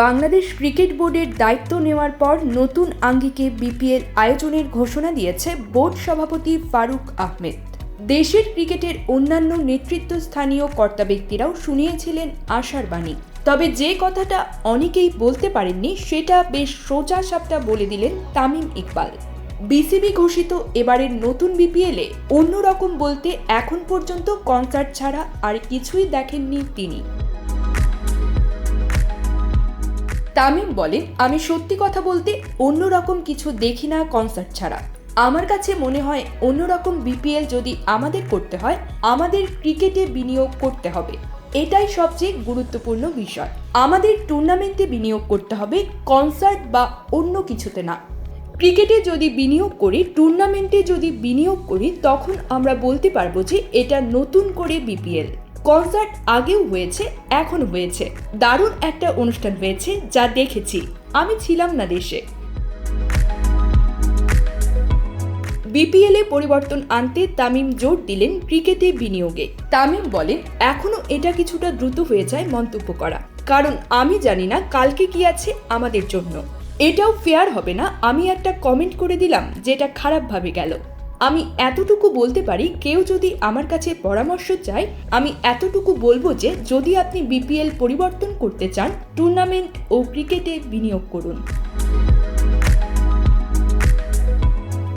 Bangladesh cricket বোর্ডের দায়িত্ব নেওয়ার পর নতুন আঙ্গিকে বিপিএল আয়োজনের ঘোষণা দিয়েছে বোর্ড সভাপতি ফারুক আহমেদ। দেশের ক্রিকেটের অন্যান্য নেতৃত্বস্থানীয় কর্তা ব্যক্তিরাও শুনিয়েছিলেন আশার বাণী তবে যে কথাটা অনেকেই বলতে পারেননি, সেটা বেশ সোজা সাপটা বলে দিলেন তামিম ইকবাল। বিসিবি ঘোষিত এবারের নতুন বিপিএলে অন্যরকম বলতে এখন পর্যন্ত কনসার্ট ছাড়া আর কিছুই দেখেননি তিনি। তামিম বলেন আমি সত্যি কথা বলতে অন্যরকম কিছু দেখি না কনসার্ট ছাড়া। আমার কাছে মনে হয় অন্যরকম বিপিএল যদি আমাদের করতে হয়, আমাদের ক্রিকেটে বিনিয়োগ করতে হবে। এটাই সবচেয়ে গুরুত্বপূর্ণ বিষয়। আমাদের টুর্নামেন্টে বিনিয়োগ করতে হবে কনসার্ট বা অন্য কিছুতে না। ক্রিকেটে যদি বিনিয়োগ করি টুর্নামেন্টে যদি বিনিয়োগ করি, তখন আমরা বলতে পারব যে এটা নতুন করে বিপিএল কনসার্ট আগেও হয়েছে এখন হয়েছে। দারুণ একটা অনুষ্ঠান হয়েছে যা দেখেছি। আমি ছিলাম না দেশে। বিপিএলে পরিবর্তন আনতে তামিম জোর দিলেন ক্রিকেটে বিনিয়োগে। তামিম বলেন, এখনও এটা কিছুটা দ্রুত হয়ে যায় মন্তব্য করা। কারণ আমি জানি না কালকে কি আছে আমাদের জন্য। এটাও ফেয়ার হবে না, আমি একটা কমেন্ট করে দিলাম, যেটা খারাপভাবে গেল। আমি এতটুকু বলতে পারি, কেউ যদি আমার কাছে পরামর্শ চায়, আমি এতটুকু বলব যে যদি আপনি বিপিএল পরিবর্তন করতে চান টুর্নামেন্ট ও ক্রিকেটে বিনিয়োগ করুন।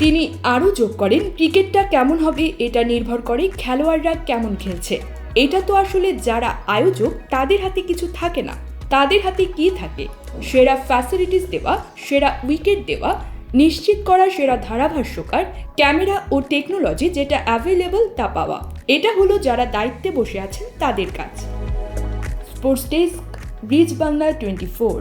তিনি আরও যোগ করেন ক্রিকেটটা কেমন হবে এটা নির্ভর করে খেলোয়াড়রা কেমন খেলছে। এটা তো আসলে যারা আয়োজক, তাদের হাতে কিছু থাকে না। তাদের হাতে কি থাকে? সেরা ফ্যাসিলিটিস দেওয়া, সেরা উইকেট দেওয়া নিশ্চিত করা সেরা ধারাভাষ্যকার, ক্যামেরা ও টেকনোলজি যেটা অ্যাভেলেবল তা পাওয়া। এটা হলো যারা দায়িত্বে বসে আছেন তাদের কাজ। Sports desk Bridge Bangla twenty four